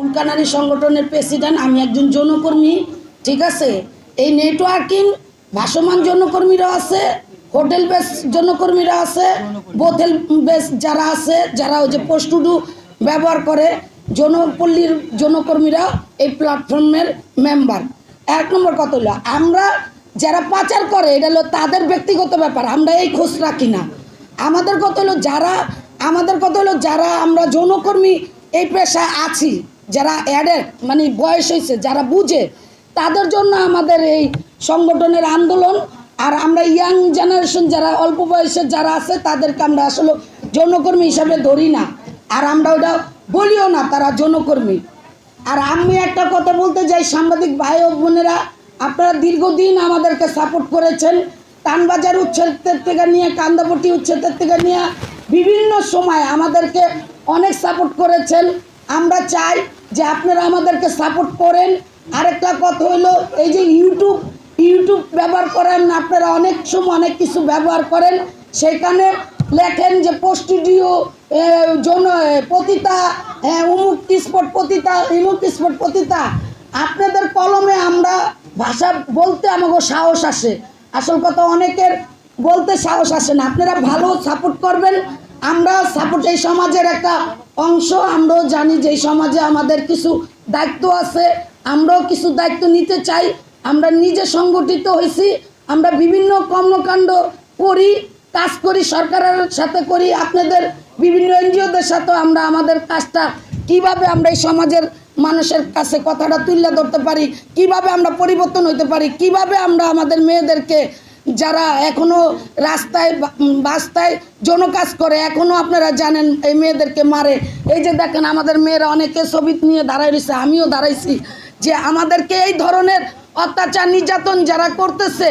উল্কানারী সংগঠনের প্রেসিডেন্ট, আমি একজন যৌনকর্মী, ঠিক আছে? এই নেটওয়ার্কিং ভাসমান যৌনকর্মীরা আছে হোটেল বেস যৌনকর্মীরা আছে বোথেল বেস যারা আছে, যারা ওই যে পোস্টুডু ব্যবহার করে, যৌনপল্লীর যৌনকর্মীরা এই প্ল্যাটফর্মের মেম্বার এক নম্বর কত হলো, আমরা যারা পাচার করে, এটা হলো তাদের ব্যক্তিগত ব্যাপার, আমরা এই খোঁজ রাখি না। আমাদের কত হলো যারা, আমাদের কত হলো যারা আমরা যৌনকর্মী, এই পেশায় আছি যারা অ্যাডেড মানে বয়স হয়েছে, যারা বুঝে, তাদের জন্য আমাদের এই সংগঠনের আন্দোলন। আর আমরা ইয়াং জেনারেশন যারা, অল্প বয়সের যারা আছে, তাদেরকে আমরা আসলে যৌনকর্মী হিসাবে ধরি না। আর আমরা ওটা বলিও না, তারা যৌনকর্মী। আর আমি একটা কথা বলতে যাই সাংবাদিক ভাই ও বোনেরা, আপনারা দীর্ঘদিন আমাদেরকে সাপোর্ট করেছেন। তানবাজার উচ্ছেদের থেকে নিয়ে, কান্দাপটি উচ্ছেদের থেকে নিয়ে, বিভিন্ন সময় আমাদেরকে অনেক সাপোর্ট করেছেন। আমরা চাই যে আপনারা আমাদেরকে সাপোর্ট করেন। আরেকটা কথা হলো এই যে ইউটিউব ইউটিউব ব্যবহার করেন আপনারা অনেক সময় অনেক কিছু ব্যবহার করেন। সেখানে লেখেন যে পোস্টিডিও জন এ, পতিতা হ্যাঁ, উমুক স্পট পতিতা ইমুক স্পট পতিতা। আপনাদের কলমে আমরা ভাষা বলতে আমাকে সাহস আসে। আসল কথা অনেকের বলতে সাহস আসে না। আপনারা ভালো সাপোর্ট করবেন আমরা সাপোর্ট এই সমাজের একটা অংশ, আমরাও জানি যে সমাজে আমাদের কিছু দায়িত্ব আছে, আমরাও কিছু দায়িত্ব নিতে চাই। আমরা নিজে সংগঠিত হয়েছি, আমরা বিভিন্ন কর্মকাণ্ড করি, কাজ করি, সরকারের সাথে করি, আপনাদের বিভিন্ন এনজিওদের সাথেও আমরা আমাদের কাজটা, কীভাবে আমরা এই সমাজের মানুষের কাছে কথাটা তুলে ধরতে পারি, কীভাবে আমরা পরিবর্তন হইতে পারি, কীভাবে আমরা আমাদের মেয়েদেরকে যারা এখনও রাস্তায় বা- উম, বাস্তায় যৌন কাজ করে এখনও আপনারা জানেন এই মেয়েদেরকে মারে। এই যে দেখেন আমাদের মেয়েরা অনেকে ছবি নিয়ে দাঁড়াই রয়েছে আমিও দাঁড়াইছি যে আমাদেরকে এই ধরনের অত্যাচার নির্যাতন যারা করতেছে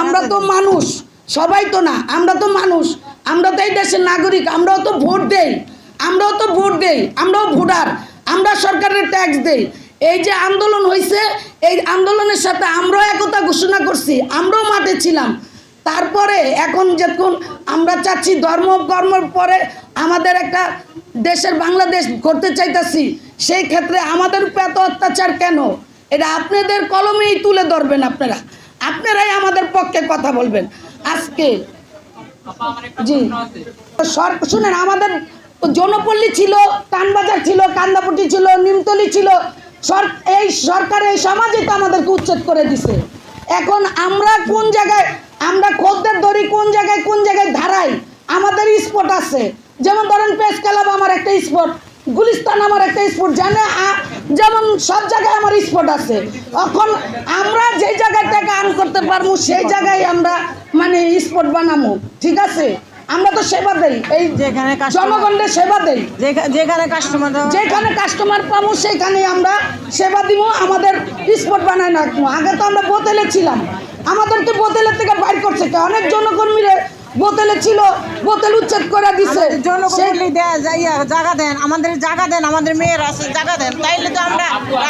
আমরা তো মানুষ সবাই তো না আমরা তো মানুষ আমরা তো এই দেশের নাগরিক আমরাও তো ভোট দেই আমরাও তো ভোট দেই আমরাও ভোটার আমরা সরকারের ট্যাক্স দেই। এই যে আন্দোলন হয়েছে এই আন্দোলনের সাথে আমরাও একতা ঘোষণা করছি, আমরাও মাঠে ছিলাম। তারপরে এখন যখন আমরা চাচ্ছি ধর্ম, কর্মর পরে আমাদের একটা দেশের বাংলাদেশ করতে চাইতাছি, সেই ক্ষেত্রে আমাদের উপর এত অত্যাচার কেন? এটা আপনাদের কলমেই তুলে ধরবেন আপনারা। আপনারাই আমাদের পক্ষে কথা বলবেন। আজকে জি। শুনেন, আমাদের জনপল্লী ছিল, কানবাজার ছিল কান্দাপট্টি ছিল, নিমতলি ছিল এই সরকার, এই সমাজে তো আমাদেরকে উচ্ছেদ করে দিছে। এখন আমরা কোন জায়গায় আমরা খদ্দের ধরি কোন জায়গায় কোন জায়গায় ধারাই? আমাদের স্পট আছে। যেমন ধরেন পেস ক্লাব আমার একটা স্পট গুলিস্তান আমার একটা স্পট জানে যেমন সব জায়গায় আমার স্পট আছে। এখন আমরা যে জায়গায় থেকে আর্ন করতে পারব, সেই জায়গায় আমরা মানে স্পট বানাবো। ঠিক আছে? আমরা তো সেবা দেই। এই যেখানে জনগণের সেবা দেই। যেখা- যেখানে কাস্টমার যেখানে কাস্টমার পাবো সেখানে আমরা সেবা দিব। আমাদের স্পট বানায় রাখব আগে তো আমরা বোতলে ছিলাম। আমাদেরকে বোতলের থেকে বাইর করছে অনেক জনকর্মীরা বোতলে ছিল বোতল উচ্ছেদ করে দিছে। জনকর্মী দেয় জায়গা দেন। আমাদের জায়গা দেন। আমাদের মেয়ের আছে জায়গা দেন। তাইলে তো আমরা